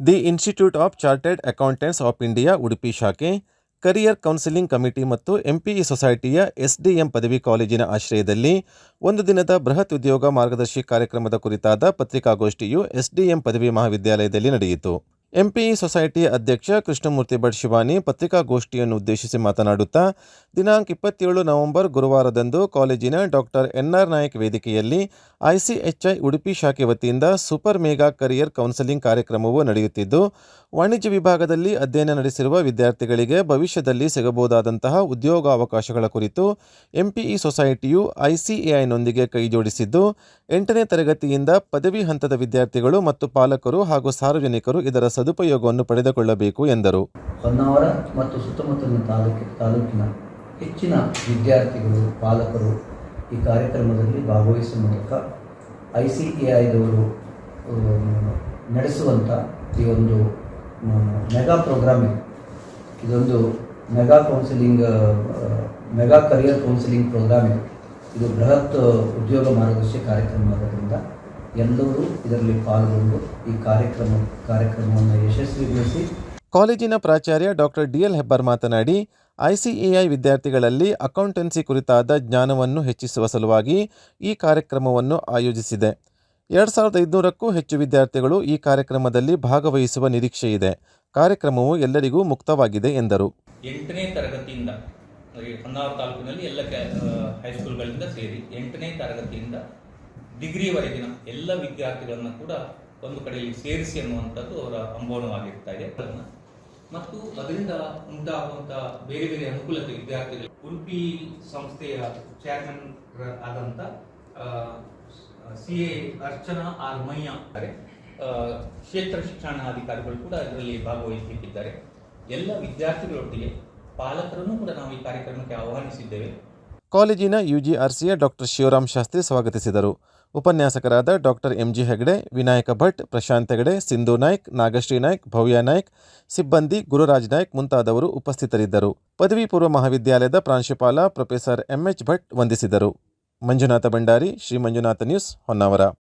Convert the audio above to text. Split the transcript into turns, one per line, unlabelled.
The institute of chartered accountants of India, Udupi ಶಾಖೆ, career counselling committee ಮತ್ತು ಎಂಪಿಇ ಸೊಸೈಟಿಯ SDM ಪದವಿ ಕಾಲೇಜಿನ ಆಶ್ರಯದಲ್ಲಿ ಒಂದು ದಿನದ ಬೃಹತ್ ಉದ್ಯೋಗ ಮಾರ್ಗದರ್ಶಿ ಕಾರ್ಯಕ್ರಮದ ಕುರಿತಾದ ಪತ್ರಿಕಾಗೋಷ್ಠಿಯು ಎಸ್ಡಿಎಂ ಪದವಿ ಮಹಾವಿದ್ಯಾಲಯದಲ್ಲಿ ನಡೆಯಿತು. ಎಂಪಿಇ ಸೊಸೈಟಿ ಅಧ್ಯಕ್ಷ ಕೃಷ್ಣಮೂರ್ತಿ ಭಟ್ ಶಿವಾನಿ ಪತ್ರಿಕಾಗೋಷ್ಠಿಯನ್ನು ಉದ್ದೇಶಿಸಿ ಮಾತನಾಡುತ್ತಾ, ದಿನಾಂಕ ಇಪ್ಪತ್ತೇಳು ನವೆಂಬರ್ ಗುರುವಾರದಂದು ಕಾಲೇಜಿನ ಡಾಕ್ಟರ್ ಎನ್ಆರ್ ನಾಯಕ್ ವೇದಿಕೆಯಲ್ಲಿ ಐಸಿಎಚ್ಐ ಉಡುಪಿ ಶಾಖೆ ವತಿಯಿಂದ ಸೂಪರ್ ಮೇಗಾ ಕರಿಯರ್ ಕೌನ್ಸೆಲಿಂಗ್ ಕಾರ್ಯಕ್ರಮವು ನಡೆಯುತ್ತಿದ್ದು ವಾಣಿಜ್ಯ ವಿಭಾಗದಲ್ಲಿ ಅಧ್ಯಯನ ನಡೆಸಿರುವ ವಿದ್ಯಾರ್ಥಿಗಳಿಗೆ ಭವಿಷ್ಯದಲ್ಲಿ ಸಿಗಬಹುದಾದಂತಹ ಉದ್ಯೋಗಾವಕಾಶಗಳ ಕುರಿತು ಎಂಪಿಇ ಸೊಸೈಟಿಯು ಐಸಿಎಐನೊಂದಿಗೆ ಕೈಜೋಡಿಸಿದ್ದು ಎಂಟನೇ ತರಗತಿಯಿಂದ ಪದವಿ ಹಂತದ ವಿದ್ಯಾರ್ಥಿಗಳು ಮತ್ತು ಪಾಲಕರು ಹಾಗೂ ಸಾರ್ವಜನಿಕರು ಇದರ ಸದುಪಯೋಗವನ್ನು ಪಡೆದುಕೊಳ್ಳಬೇಕು ಎಂದರು.
ಹೊನ್ನಾವರ ಮತ್ತು ಸುತ್ತಮುತ್ತಲಿನ ತಾಲೂಕು, ತಾಲೂಕಿನ ಹೆಚ್ಚಿನ ವಿದ್ಯಾರ್ಥಿಗಳು, ಪಾಲಕರು ಈ ಕಾರ್ಯಕ್ರಮದಲ್ಲಿ ಭಾಗವಹಿಸುವ ಮೂಲಕ ಐ ಸಿ ಎ ಐದವರು ನಡೆಸುವಂಥ ಈ ಒಂದು ಮೆಗಾ ಪ್ರೋಗ್ರಾಮಿಂಗ್. ಇದೊಂದು mega counselling, mega career counselling programme ಇದು. ಬೃಹತ್ ಉದ್ಯೋಗ ಮಾರ್ಗದರ್ಶಿ ಕಾರ್ಯಕ್ರಮ ಆಗೋದ್ರಿಂದ ಎಲ್ಲರೂ ಇದರಲ್ಲಿ ಪಾಲ್ಗೊಂಡು ಈ ಕಾರ್ಯಕ್ರಮ, ಕಾರ್ಯಕ್ರಮವನ್ನು ಯಶಸ್ವಿಗೊಳಿಸಿ.
ಕಾಲೇಜಿನ ಪ್ರಾಚಾರ್ಯ ಡಾಕ್ಟರ್ ಡಿ ಎಲ್ ಹೆಬ್ಬಾರ್ ಮಾತನಾಡಿ, ಐಸಿಎಐ ವಿದ್ಯಾರ್ಥಿಗಳಲ್ಲಿ ಅಕೌಂಟೆನ್ಸಿ ಕುರಿತಾದ ಜ್ಞಾನವನ್ನು ಹೆಚ್ಚಿಸುವ ಸಲುವಾಗಿ ಈ ಕಾರ್ಯಕ್ರಮವನ್ನು ಆಯೋಜಿಸಿದೆ. ಎರಡು ಸಾವಿರದ ಐದುನೂರಕ್ಕೂ ಹೆಚ್ಚು ವಿದ್ಯಾರ್ಥಿಗಳು ಈ ಕಾರ್ಯಕ್ರಮದಲ್ಲಿ ಭಾಗವಹಿಸುವ ನಿರೀಕ್ಷೆ ಇದೆ ಕಾರ್ಯಕ್ರಮವು ಎಲ್ಲರಿಗೂ ಮುಕ್ತವಾಗಿದೆ, ಎಂದರು.
ಎಂಟನೇ ತರಗತಿಯಿಂದ ಹೊನ್ನಾವರ ತಾಲೂಕಿನಲ್ಲಿ ಎಲ್ಲ ಹೈಸ್ಕೂಲ್ಗಳಿಂದ ಸೇರಿ ಎಂಟನೇ ತರಗತಿಯಿಂದ ಡಿಗ್ರಿವರೆಗಿನ ಎಲ್ಲ ವಿದ್ಯಾರ್ಥಿಗಳನ್ನು ಕೂಡ ಒಂದು ಕಡೆಯಲ್ಲಿ ಸೇರಿಸಿ ಅನ್ನುವಂಥದ್ದು ಅವರ ಅಂಬೋಣವಾಗಿರ್ತಾ ಇದೆ. ಮತ್ತು ಅದರಿಂದ ಉಂಟಾಗುವಂಥ ಬೇರೆ ಬೇರೆ ಅನುಕೂಲತೆ ವಿದ್ಯಾರ್ಥಿಗಳು ಉಡುಪಿ ಸಂಸ್ಥೆಯ ಚೇರ್ಮನ್ ಆದಂಥ C A Archana R Mayya ಕ್ಷೇತ್ರ ಶಿಕ್ಷಣಾಧಿಕಾರಿಗಳು ಕೂಡ ಇದರಲ್ಲಿ ಭಾಗವಹಿಸಲಿಕ್ಕಿದ್ದಾರೆ ಎಲ್ಲ ವಿದ್ಯಾರ್ಥಿಗಳೊಟ್ಟಿಗೆ ಪಾಲಕರನ್ನು ಕೂಡ ನಾವು ಈ ಕಾರ್ಯಕ್ರಮಕ್ಕೆ ಆಹ್ವಾನಿಸಿದ್ದೇವೆ.
ಕಾಲೇಜಿನ ಯುಜಿಆರ್ಸಿಯ ಡಾಕ್ಟರ್ ಶಿವರಾಮ್ ಶಾಸ್ತ್ರಿ ಸ್ವಾಗತಿಸಿದರು. ಉಪನ್ಯಾಸಕರಾದ doctor M G Hegde Vinayaka Bhat Prashant Hegde Sindhu Naik Nagashree Naik Bhavya Naik ಸಿಬ್ಬಂದಿ ಗುರುರಾಜ್ ನಾಯ್ಕ್ ಮುಂತಾದವರು ಉಪಸ್ಥಿತರಿದ್ದರು. ಪದವಿ ಪೂರ್ವ ಮಹಾವಿದ್ಯಾಲಯದ ಪ್ರಾಂಶುಪಾಲ ಪ್ರೊಫೆಸರ್ ಎಂಎಚ್ ಭಟ್ ವಂದಿಸಿದರು. ಮಂಜುನಾಥ ಭಂಡಾರಿ ಶ್ರೀ ಮಂಜುನಾಥ ನ್ಯೂಸ್ ಹೊನ್ನಾವರ.